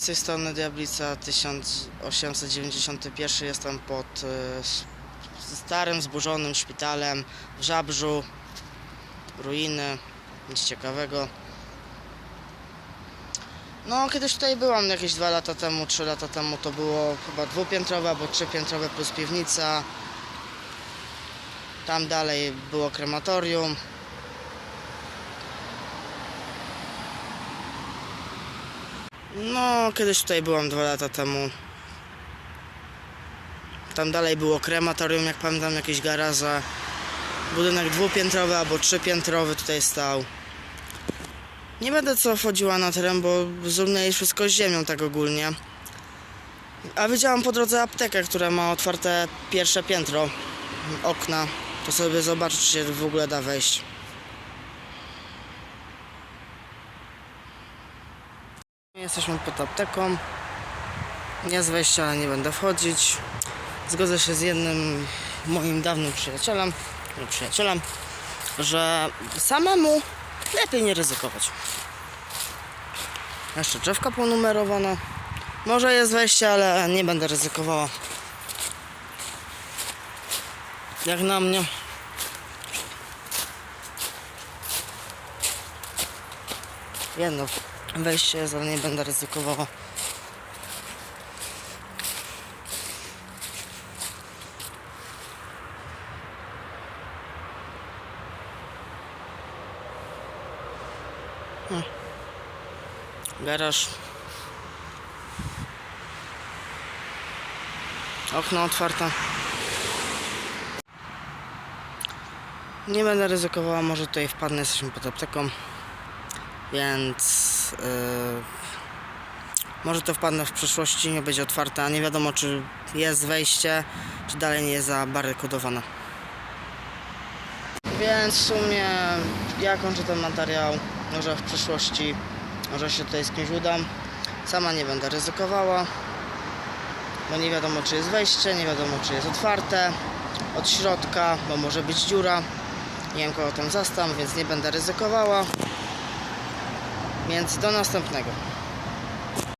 Z tej strony Diablica 1891 jestem pod s- starym, zburzonym szpitalem w Żabrzu. Ruiny, nic ciekawego. No, kiedyś tutaj byłam jakieś dwa lata temu, trzy lata temu. To było chyba dwupiętrowe albo trzypiętrowe plus piwnica. Tam dalej było krematorium. No, kiedyś tutaj byłam dwa lata temu. Tam dalej było krematorium, jak pamiętam, jakieś garaże. Budynek dwupiętrowy albo trzypiętrowy tutaj stał. Nie będę co wchodziła na teren, bo zrównali wszystko z ziemią tak ogólnie. A widziałam po drodze aptekę, która ma otwarte pierwsze piętro, okna. To sobie zobaczyć, czy się w ogóle da wejść. Jesteśmy pod apteką. Nie z wejścia, nie będę wchodzić. Zgodzę się z jednym moim dawnym przyjacielem, nie przyjacielem, że samemu lepiej nie ryzykować. Jeszcze drzewka ponumerowana. Może jest wejście, ale nie będę ryzykowała. Jak na mnie. Jedno wejście ale nie będę ryzykowała. Hmm. Garaż. Okno otwarte. Nie będę ryzykowała, może tutaj wpadnę, jesteśmy pod apteką. Więc yy, może to wpadnę w przyszłości, nie będzie otwarte, a nie wiadomo czy jest wejście, czy dalej nie jest zabarykodowane. Więc w sumie ja kończę ten materiał, może w przyszłości, może się tutaj z kimś udam. Sama nie będę ryzykowała, bo nie wiadomo czy jest wejście, nie wiadomo czy jest otwarte od środka, bo może być dziura. Nie wiem kogo tam zastam, więc nie będę ryzykowała. Więc do następnego.